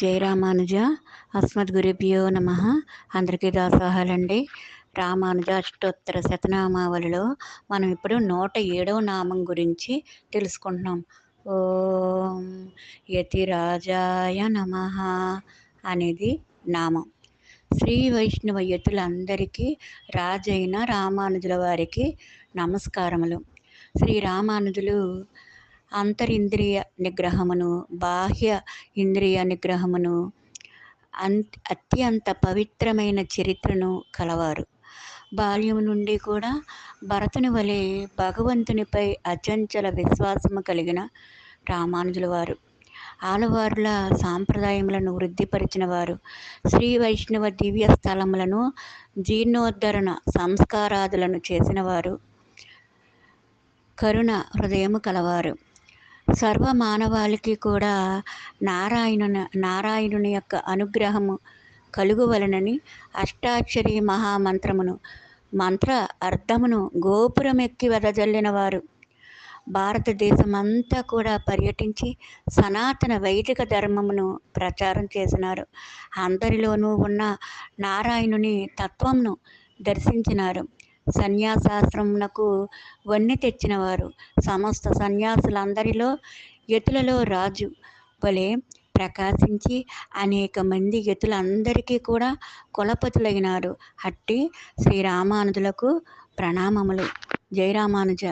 జై రామానుజ అస్మద్ గురుభ్యో నమ. అందరికీ దాసోహాలండి. రామానుజ అష్టోత్తర శతనామావళిలో మనం ఇప్పుడు నూట ఏడవ నామం గురించి తెలుసుకుంటున్నాం. ఓం యతిరాజాయ నమ అనేది నామం. శ్రీ వైష్ణవ యతులందరికీ రాజైన రామానుజుల వారికి నమస్కారములు. శ్రీ రామానుజులు అంతరింద్రియ నిగ్రహమును బాహ్య ఇంద్రియ నిగ్రహమును అంత అత్యంత పవిత్రమైన చరిత్రను కలవారు. బాల్యం నుండి కూడా భరతుని వలె భగవంతునిపై అచంచల విశ్వాసము కలిగిన రామానుజుల వారు. ఆలవారుల సాంప్రదాయములను వృద్ధిపరిచిన వారు. శ్రీ వైష్ణవ దివ్య స్థలములను జీర్ణోద్ధరణ సంస్కారాదులను చేసిన వారు. కరుణ హృదయము కలవారు. సర్వ మానవాళికి కూడా నారాయణుని నారాయణుని యొక్క అనుగ్రహము కలుగువలనని అష్టాక్షరి మహామంత్రమును మంత్ర అర్థమును గోపురమెక్కి వెదజల్లిన వారు. భారతదేశమంతా కూడా పర్యటించి సనాతన వైదిక ధర్మమును ప్రచారం చేసినారు. అందరిలోనూ ఉన్న నారాయణుని తత్వంను దర్శించినారు. సన్యాసాశ్రమునకు వన్నె తెచ్చినవారు. సమస్త సన్యాసులందరిలో యతులలో రాజు వలె ప్రకాశించి అనేక మంది యతులందరికీ కూడా కులపతులైనారు. అట్టి శ్రీరామానుజులకు ప్రణామములు. జయరామానుజ